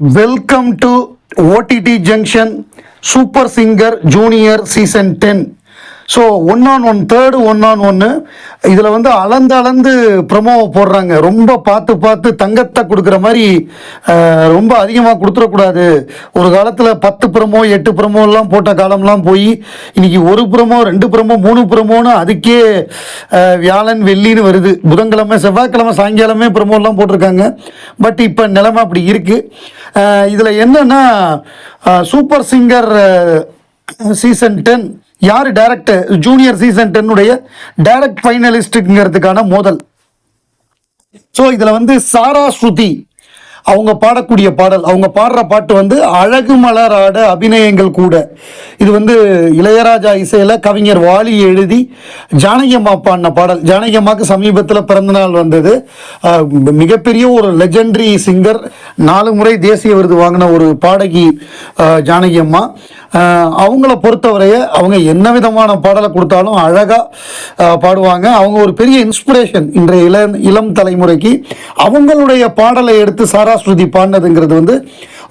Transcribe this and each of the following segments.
Welcome to OTT junction super singer junior season ten so one on one third one on ஒன்று இதில் வந்து அளந்து அளந்து ப்ரமோவை போடுறாங்க. ரொம்ப பார்த்து பார்த்து தங்கத்தை கொடுக்குற மாதிரி ரொம்ப அதிகமாக கொடுத்துடக்கூடாது. ஒரு காலத்தில் பத்து ப்ரமோ எட்டு ப்ரமோலாம் போட்ட காலம்லாம் போய் இன்னைக்கு ஒரு ப்ரமோ ரெண்டு ப்ரமோ மூணு ப்ரமோன்னு அதுக்கே வியாழன் வெள்ளின்னு வருது. புதன்கிழமை செவ்வாய்க்கிழமை சாயங்காலமே ப்ரமோலாம் போட்டிருக்காங்க. பட் இப்போ நிலைமை அப்படி இருக்குது இதில் என்னென்னா சூப்பர் சிங்கர் சீசன் டென் யார் டைரக்டர் ஜூனியர் சீசன் டென்னுடைய டைரக்ட் ஃபைனலிஸ்ட்டுங்கிறதுக்கான மோதல். ஸோ இதில் வந்து சாரா ஸ்ருதி அவங்க பாடக்கூடிய பாடல் அவங்க பாடுற பாட்டு வந்து அழகு மலராட அபிநயங்கள் கூட. இது வந்து இளையராஜா இசையில் கவிஞர் வாலி எழுதி ஜானகி அம்மா பாடின பாடல். ஜானகி அம்மாவுக்கு சமீபத்தில் பிறந்தநாள் வந்தது. மிகப்பெரிய ஒரு லெஜெண்டரி சிங்கர் நாலு முறை தேசிய விருது வாங்கின ஒரு பாடகி ஜானகியம்மா. ஜானகி அம்மா அவங்கள பொறுத்தவரைய அவங்க என்ன விதமான பாடலை கொடுத்தாலும் அழகாக பாடுவாங்க. அவங்க ஒரு பெரிய இன்ஸ்பிரேஷன் இன்றைய இள இளம் தலைமுறைக்கு. அவங்களுடைய பாடலை எடுத்து சாராஸ்ருதி பாடினதுங்கிறது வந்து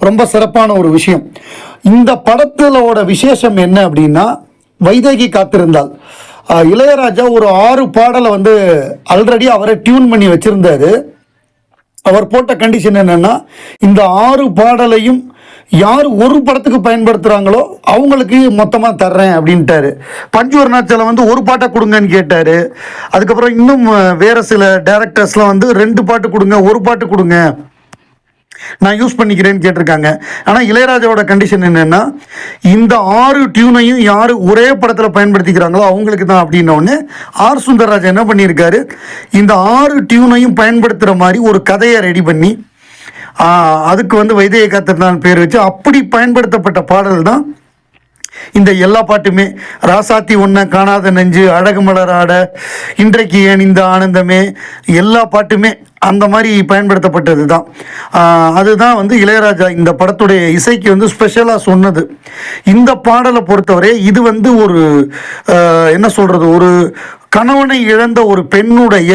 ரொம்ப சிறப்பான ஒரு விஷயம். இந்த படத்திலோட விசேஷம் என்ன அப்படின்னா வைதேகி காத்திருந்தால் இளையராஜா ஒரு ஆறு பாடலை வந்து ஆல்ரெடி அவரை டியூன் பண்ணி வச்சுருந்தாரு. அவர் போட்ட கண்டிஷன் என்னென்னா இந்த ஆறு பாடலையும் யார் ஒரு படத்துக்கு பயன்படுத்துகிறாங்களோ அவங்களுக்கு மொத்தமாக தர்றேன் அப்படின்ட்டாரு. பஞ்சு அருணாச்சலம் வந்து ஒரு பாட்டை கொடுங்கன்னு கேட்டார். அதுக்கப்புறம் இன்னும் வேறு சில டேரக்டர்ஸ்லாம் வந்து ரெண்டு பாட்டு கொடுங்க ஒரு பாட்டு கொடுங்க. நான் யூஸ் பண்ணிக்கிறேன்னு கேட்டிருக்காங்க. ஆனால் இளையராஜாவோட கண்டிஷன் என்னென்னா இந்த ஆறு டியூனையும் யார் ஒரே படத்தில் பயன்படுத்திக்கிறாங்களோ அவங்களுக்கு தான் அப்படின்னோடனே ஆர் சுந்தரராஜ் என்ன பண்ணியிருக்காரு இந்த ஆறு டியூனையும் பயன்படுத்துகிற மாதிரி ஒரு கதையை ரெடி பண்ணி அதுக்கு வந்து வைத்திய காத்திருந்தான் பேர் வச்சு அப்படி பயன்படுத்தப்பட்ட பாடல் தான் இந்த எல்லா பாட்டுமே. ராசாத்தி ஒன்ன காணாத நெஞ்சு அழகு மலராட இன்றைக்கு ஏன் இந்த ஆனந்தமே எல்லா பாட்டுமே அந்த மாதிரி பயன்படுத்தப்பட்டது தான் அதுதான் வந்து இளையராஜா இந்த படத்துடைய இசைக்கு வந்து ஸ்பெஷலாக சொன்னது. இந்த பாடலை பொறுத்தவரை இது வந்து ஒரு என்ன சொல்கிறது ஒரு கணவனை இழந்த ஒரு பெண்ணுடைய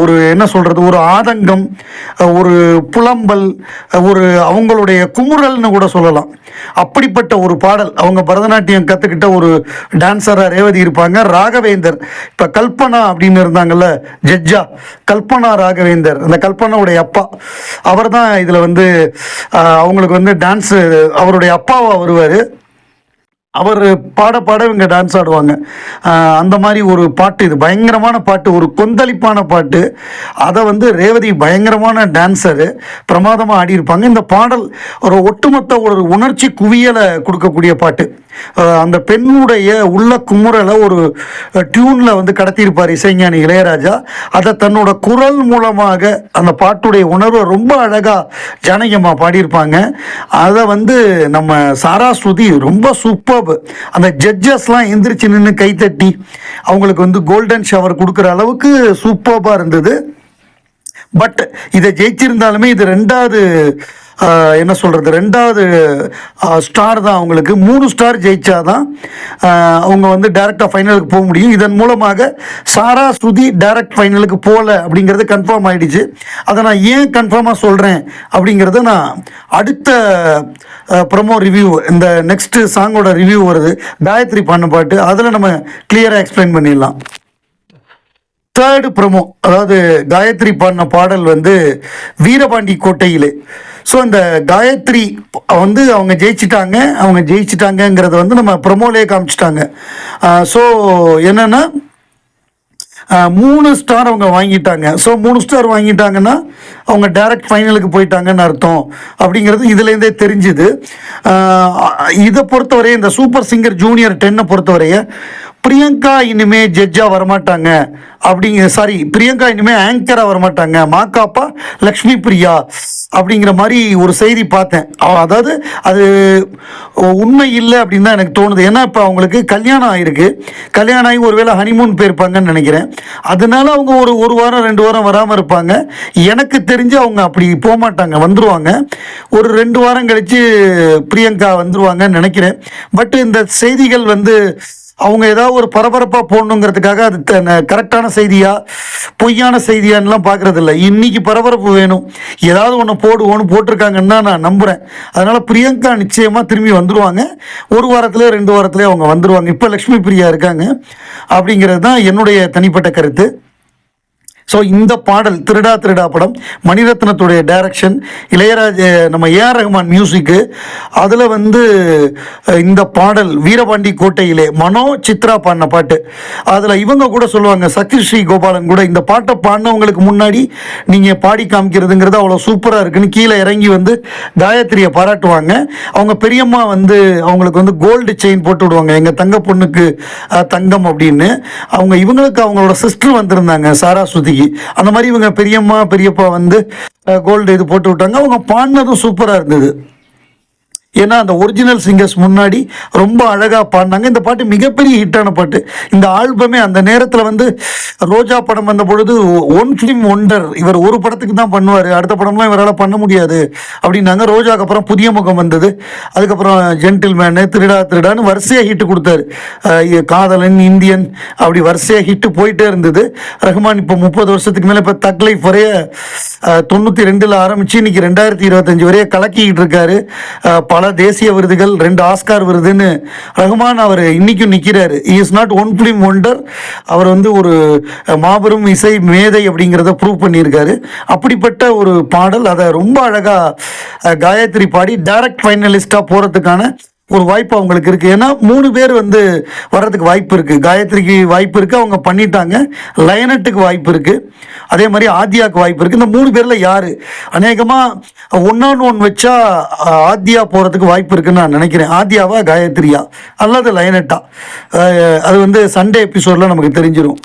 ஒரு என்ன சொல்கிறது ஒரு ஆதங்கம் ஒரு புலம்பல் ஒரு அவங்களுடைய குமுறல்னு கூட சொல்லலாம். அப்படிப்பட்ட ஒரு பாடல். அவங்க பரதநாட்டியம் கற்றுக்கிட்ட ஒரு டான்ஸராக ரேவதி இருப்பாங்க. ராகவேந்தர் இப்போ கல்பனா அப்படின்னு இருந்தாங்கல்ல ஜட்ஜா. கல்பனா ராகவேந்தர் அந்த கல்பனாவுடைய அப்பா. அவர் தான் இதில் வந்து அவங்களுக்கு வந்து டான்ஸு அவருடைய அப்பாவாக வருவார். அவர் பாட பாட இவங்க டான்ஸ் ஆடுவாங்க. அந்த மாதிரி ஒரு பாட்டு இது. பயங்கரமான பாட்டு. ஒரு கொந்தளிப்பான பாட்டு. அதை வந்து ரேவதி பயங்கரமான டான்ஸரு பிரமாதமாக ஆடியிருப்பாங்க. இந்த பாடல் ஒரு ஒட்டுமொத்த ஒரு உணர்ச்சி குவியலை கொடுக்கக்கூடிய பாட்டு. அந்த பெண்ணுடைய உள்ள குமுறலை ஒரு டியூனில் வந்து கடத்தியிருப்பார் இசைஞானி இளையராஜா. அதை தன்னோட குரல் மூலமாக அந்த பாட்டுடைய உணர்வை ரொம்ப அழகாக ஜானகியம்மா பாடியிருப்பாங்க. அதை வந்து நம்ம சாராஸ்ருதி ரொம்ப சூப்பர்பு அந்த ஜட்ஜஸ்லாம் எந்திரிச்சு நின்று கைத்தட்டி அவங்களுக்கு வந்து கோல்டன் ஷவர் கொடுக்குற அளவுக்கு சூப்பர்பாக இருந்தது. பட் இதை ஜெயிச்சிருந்தாலுமே இது ரெண்டாவது என்ன சொல்கிறது ரெண்டாவது ஸ்டார் தான் அவங்களுக்கு. மூணு ஸ்டார் ஜெயிச்சாதான் அவங்க வந்து டேரெக்டாக ஃபைனலுக்கு போக முடியும். இதன் மூலமாக சாரா ஸ்ருதி டைரக்ட் ஃபைனலுக்கு போகல அப்படிங்கிறது கன்ஃபார்ம் ஆகிடுச்சு அதை நான் ஏன் கன்ஃபார்மாக சொல்கிறேன் அப்படிங்கிறத நான் அடுத்த ப்ரொமோ ரிவ்யூ இந்த நெக்ஸ்ட்டு சாங்கோட ரிவ்யூ வருது. காயத்ரி பண்ண பாட்டு அதில் நம்ம கிளியராக எக்ஸ்பிளைன் பண்ணிடலாம். தேர்டு ப்ரமோ அதாவது காயத்ரி பாடின பாடல் வந்து வீரபாண்டி கோட்டையிலே. ஸோ இந்த காயத்ரி வந்து அவங்க ஜெயிச்சிட்டாங்க அவங்க ஜெயிச்சிட்டாங்கங்கிறத வந்து நம்ம ப்ரொமோலே காமிச்சிட்டாங்க. ஸோ என்னென்னா மூணு ஸ்டார் அவங்க வாங்கிட்டாங்க. ஸோ மூணு ஸ்டார் வாங்கிட்டாங்கன்னா அவங்க டைரக்ட் ஃபைனலுக்கு போயிட்டாங்கன்னு அர்த்தம். அப்படிங்கிறது இதுலேருந்தே தெரிஞ்சுது. இதை பொறுத்தவரையும் இந்த சூப்பர் சிங்கர் ஜூனியர் டென்னை பொறுத்தவரைய பிரியங்கா இனிமே ஜட்ஜாக வரமாட்டாங்க. அப்படிங்கிற சாரி பிரியங்கா இனிமே ஆங்கராக வரமாட்டாங்க. மாக்காப்பா லக்ஷ்மி பிரியா அப்படிங்கிற மாதிரி ஒரு செய்தி பார்த்தேன். அதாவது அது உண்மை இல்லை அப்படின்னு தான் எனக்கு தோணுது. ஏன்னா இப்போ அவங்களுக்கு கல்யாணம் ஆகிருக்கு கல்யாணம் ஆகி ஒருவேளை ஹனிமூன் போயிருப்பாங்கன்னு நினைக்கிறேன். அதனால அவங்க ஒரு ஒரு வாரம் ரெண்டு வாரம் வராமல் இருப்பாங்க. எனக்கு தெரிஞ்சு அவங்க அப்படி போக மாட்டாங்க வந்துருவாங்க. ஒரு ரெண்டு வாரம் கழித்து பிரியங்கா வந்துருவாங்கன்னு நினைக்கிறேன். பட் இந்த செய்திகள் வந்து அவங்க ஏதாவது ஒரு பரபரப்பாக போடணுங்கிறதுக்காக அது கரெக்டான செய்தியா பொய்யான செய்தியான்லாம் பார்க்கறது இல்லை இன்னைக்கு பரபரப்பு வேணும். ஏதாவது ஒன்று போடுவோன்னு போட்டிருக்காங்கன்னு தான் நான் நம்புகிறேன் அதனால் பிரியங்கா நிச்சயமாக திரும்பி வந்துடுவாங்க ஒரு வாரத்திலே ரெண்டு வாரத்திலே அவங்க வந்துடுவாங்க இப்போ லக்ஷ்மி பிரியா இருக்காங்க. அப்படிங்கிறது தான் என்னுடைய தனிப்பட்ட கருத்து. ஸோ இந்த பாடல் திருடா திருடா படம் மணிரத்னத்துடைய டைரக்ஷன் இளையராஜ நம்ம ஏஆர் ரஹ்மான் மியூசிக்கு அதில் வந்து இந்த பாடல் வீரபாண்டி கோட்டையிலே மனோ சித்ரா பாடின பாட்டு. அதில் இவங்க கூட சொல்லுவாங்க சக்தி ஸ்ரீ கோபாலன் கூட இந்த பாட்டை பாடினவங்களுக்கு முன்னாடி நீங்கள் பாடி காமிக்கிறதுங்கிறது அவ்வளோ சூப்பராக இருக்குன்னு கீழே இறங்கி வந்து காயத்ரியை பாராட்டுவாங்க. அவங்க பெரியம்மா வந்து அவங்களுக்கு வந்து கோல்டு செயின் போட்டு விடுவாங்க. எங்கள் தங்க பொண்ணுக்கு தங்கம் அப்படின்னு. அவங்க இவங்களுக்கு அவங்களோட சிஸ்டர் வந்திருந்தாங்க சாராஸ்வதிக்கு அந்த மாதிரி இவங்க பெரியம்மா பெரியப்பா வந்து கோல்டு இது போட்டு விட்டாங்க. அவங்க பாடினதும் சூப்பராக இருந்தது. ஏன்னா அந்த ஒரிஜினல் சிங்கர்ஸ் முன்னாடி ரொம்ப அழகாக பாடினாங்க. இந்த பாட்டு மிகப்பெரிய ஹிட்டான பாட்டு. இந்த ஆல்பமே அந்த நேரத்தில் வந்து ரோஜா படம் வந்த பொழுது ஒன் ஃபிலிம் ஒண்டர் இவர் ஒரு படத்துக்கு தான் பண்ணுவார். அடுத்த படம்லாம் இவரால் பண்ண முடியாது அப்படின்னாங்க. ரோஜாக்கு அப்புறம் புதிய முகம் வந்தது. அதுக்கப்புறம் ஜென்டில் மேனு திருடா திருடான்னு வரிசையாக ஹிட்டு கொடுத்தாரு. காதலன் இந்தியன் அப்படி வரிசையாக ஹிட்டு போயிட்டே இருந்தது. ரஹ்மான் இப்போ முப்பது வருஷத்துக்கு மேலே இப்போ தக் லைஃப் வரைய தொண்ணூற்றி ரெண்டில் ஆரம்பித்து இன்னைக்கு ரெண்டாயிரத்தி இருபத்தஞ்சி வரைய கலக்கிக்கிட்டு இருக்காரு. பல பல தேசிய விருதுகள் ரெண்டு ஆஸ்கார் விருதுன்னு ரஹ்மான் அவர் இன்னைக்கும் நிற்கிறார் is not one film wonder அவர் வந்து ஒரு மாபெரும் இசை மேதை அப்படிங்கிறத ப்ரூவ் பண்ணியிருக்காரு. அப்படிப்பட்ட ஒரு பாடல் அதை ரொம்ப அழகாக காயத்ரி பாடி டைரக்ட் ஃபைனலிஸ்டாக போகிறதுக்கான ஒரு வாய்ப்பு அவங்களுக்கு இருக்குது ஏன்னா மூணு பேர் வந்து வர்றதுக்கு வாய்ப்பு இருக்குது காயத்ரிக்கு வாய்ப்பு இருக்குது அவங்க பண்ணிட்டாங்க. லயனட்டுக்கு வாய்ப்பு இருக்குது அதே மாதிரி ஆத்யாவுக்கு வாய்ப்பு இருக்குது இந்த மூணு பேரில் யார்? அநேகமாக ஒன் ஒன் வச்சா ஆத்யா போகிறதுக்கு வாய்ப்பு இருக்குன்னு நான் நினைக்கிறேன். ஆத்யாவா காயத்ரியா? அல்லது லயனட்டா? அது வந்து சண்டே எபிசோடில் நமக்கு தெரிஞ்சிடும்